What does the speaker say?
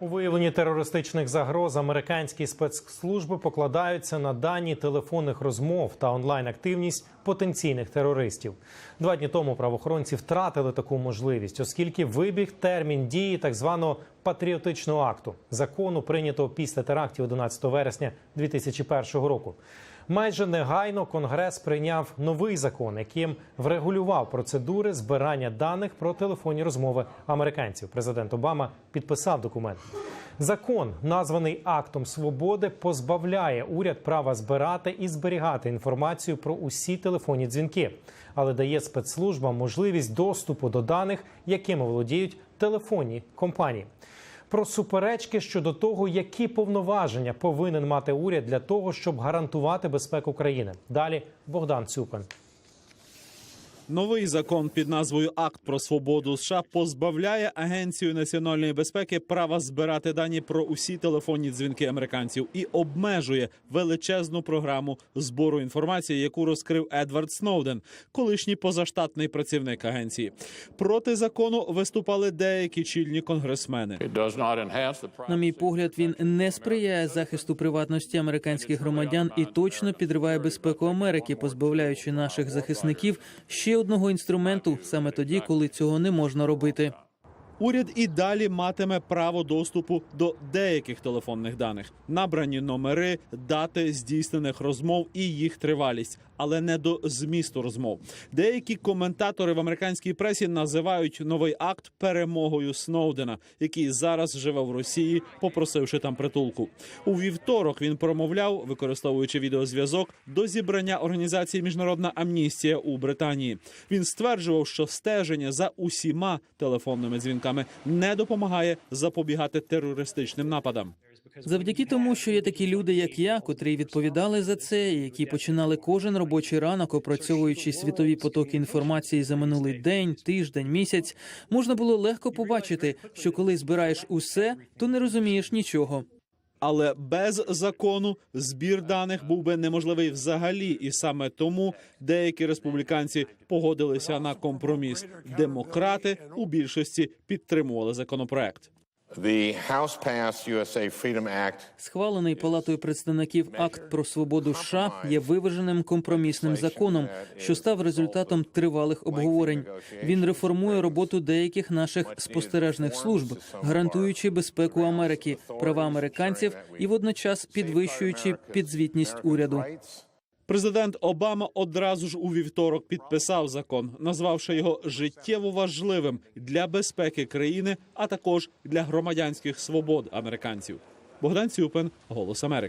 У виявленні терористичних загроз американські спецслужби покладаються на дані телефонних розмов та онлайн-активність потенційних терористів. Два дні тому правоохоронці втратили таку можливість, оскільки вибіг термін дії так званого патріотичного акту закону, прийнятого після терактів 11 вересня 2001 року. Майже негайно Конгрес прийняв новий закон, яким врегулював процедури збирання даних про телефонні розмови американців. Президент Обама підписав документ. Закон, названий актом свободи, позбавляє уряд права збирати і зберігати інформацію про усі телефонні дзвінки, але дає спецслужбам можливість доступу до даних, якими володіють телефонні компанії. Про суперечки щодо того, які повноваження повинен мати уряд для того, щоб гарантувати безпеку країни. Далі Богдан Цюпин. Новий закон під назвою Акт про свободу США позбавляє Агенцію національної безпеки права збирати дані про усі телефонні дзвінки американців і обмежує величезну програму збору інформації, яку розкрив Едвард Сноуден, колишній позаштатний працівник агенції. Проти закону виступали деякі чільні конгресмени. На мій погляд, він не сприяє захисту приватності американських громадян і точно підриває безпеку Америки, позбавляючи наших захисників ще одного інструменту саме тоді, коли цього не можна робити. Уряд і далі матиме право доступу до деяких телефонних даних, набрані номери, дати здійснених розмов і їх тривалість, але не до змісту розмов. Деякі коментатори в американській пресі називають новий акт перемогою Сноудена, який зараз живе в Росії, попросивши там притулку. У вівторок він промовляв, використовуючи відеозв'язок, до зібрання організації Міжнародна амністія у Британії. Він стверджував, що стеження за усіма телефонними дзвінками не допомагає запобігати терористичним нападам. Завдяки тому, що є такі люди, як я, котрі відповідали за це, і які починали кожен робочий ранок, опрацьовуючи світові потоки інформації за минулий день, тиждень, місяць, можна було легко побачити, що коли збираєш усе, то не розумієш нічого. Але без закону збір даних був би неможливий взагалі, і саме тому деякі республіканці погодилися на компроміс. Демократи у більшості підтримували законопроект. Схвалений палатою представників акт про свободу США є виваженим компромісним законом, що став результатом тривалих обговорень. Він реформує роботу деяких наших спостережних служб, гарантуючи безпеку Америки, права американців і водночас підвищуючи підзвітність уряду. Президент Обама одразу ж у вівторок підписав закон, назвавши його життєво важливим для безпеки країни, а також для громадянських свобод американців. Богдан Цюпин, Голос Америки.